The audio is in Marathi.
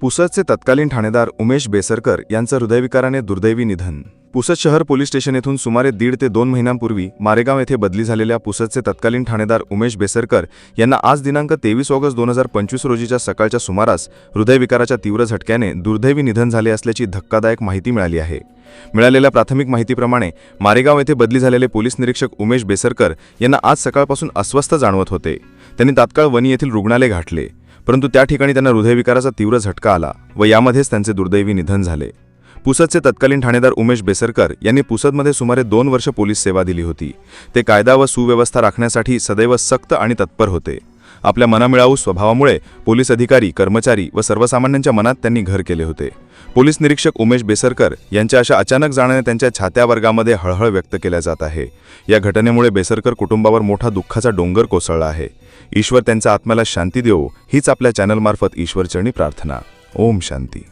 पुसदचे तत्कालीन ठाणेदार उमेश बेसरकर यांचं हृदयविकाराने दुर्दैवी निधन. पुसद शहर पोलीस स्टेशन येथून सुमारे दीड ते दोन महिन्यांपूर्वी मारेगाव येथे बदली झालेल्या पुसदचे तत्कालीन ठाणेदार उमेश बेसरकर यांना आज दिनांक तेवीस ऑगस्ट दोन हजार पंचवीस रोजीच्या सकाळच्या सुमारास हृदयविकाराच्या तीव्र झटक्याने दुर्दैवी निधन झाले असल्याची धक्कादायक माहिती मिळाली आहे. मिळालेल्या प्राथमिक माहितीप्रमाणे मारेगाव येथे बदली झालेले पोलीस निरीक्षक उमेश बेसरकर यांना आज सकाळपासून अस्वस्थ जाणवत होते. त्यांनी तात्काळ वनी येथील रुग्णालय गाठले. परंतु त्या ठिकाणी त्यांना हृदयविकाराचा तीव्र झटका आला व यामध्येच त्यांचे दुर्दैवी निधन झाले. पुसदचे तत्कालीन ठाणेदार उमेश बेसरकर यांनी पुसदमध्ये सुमारे दोन वर्ष पोलीस सेवा दिली होती. ते कायदा व सुव्यवस्था राखण्यासाठी सदैव सक्त आणि तत्पर होते. आपल्या मनामिळाऊ स्वभावामुळे पोलीस अधिकारी कर्मचारी व सर्वसामान्यांच्या मनात त्यांनी घर केले होते. पोलीस निरीक्षक उमेश बेसरकर यांच्या अशा अचानक जाण्याने त्यांच्या छात्या वर्गामध्ये हळहळ व्यक्त केल्या जात आहे. या घटनेमुळे बेसरकर कुटुंबावर मोठा दुःखाचा डोंगर कोसळला आहे. ईश्वर त्यांच्या आत्म्याला शांती देवो हीच आपल्या चॅनलमार्फत ईश्वरचरणी प्रार्थना. ओम शांती.